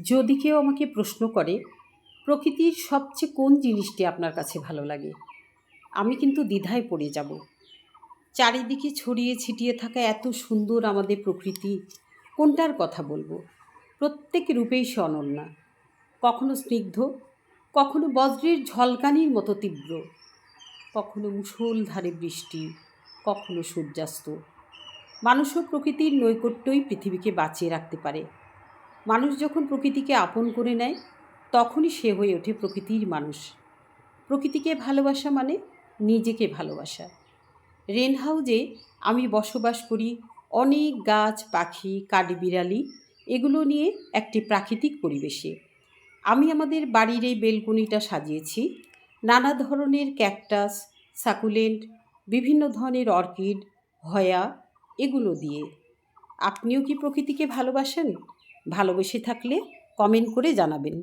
যদি কেউ আমাকে প্রশ্ন করে, প্রকৃতির সবচেয়ে কোন জিনিসটি আপনার কাছে ভালো লাগে? আমি কিন্তু দ্বিধায় পড়ে যাব। চারিদিকে ছড়িয়ে ছিটিয়ে থাকা এত সুন্দর আমাদের প্রকৃতি, কোনটার কথা বলব? প্রত্যেক রূপেই সে অনন্যা। কখনো স্নিগ্ধ, কখনো বজ্রের ঝলকানির মতো তীব্র। কখনো মুষলধারে বৃষ্টি, কখনো সূর্যাস্ত। মানুষও প্রকৃতির নৈকট্যই পৃথিবীকে বাঁচিয়ে রাখতে পারে। মানুষ যখন প্রকৃতিকে আপন করে নেয়, তখনই সে হয়ে ওঠে প্রকৃতির মানুষ। প্রকৃতিকে ভালোবাসা মানে নিজেকে ভালোবাসা। রেন হাউজে আমি বসবাস করি অনেক গাছ, পাখি, কাঠবিড়ালি, এগুলো নিয়ে একটি প্রাকৃতিক পরিবেশে। আমি আমাদের বাড়ির এই বেলকনিটা সাজিয়েছি। নানা ধরনের ক্যাকটাস, সাকুলেন্ট, বিভিন্ন ধরনের অর্কিড, হয়া, এগুলো দিয়ে। আপনিও কি প্রকৃতিকে ভালোবাসেন? ভালোবেসে থাকলে কমেন্ট করে জানাবেন।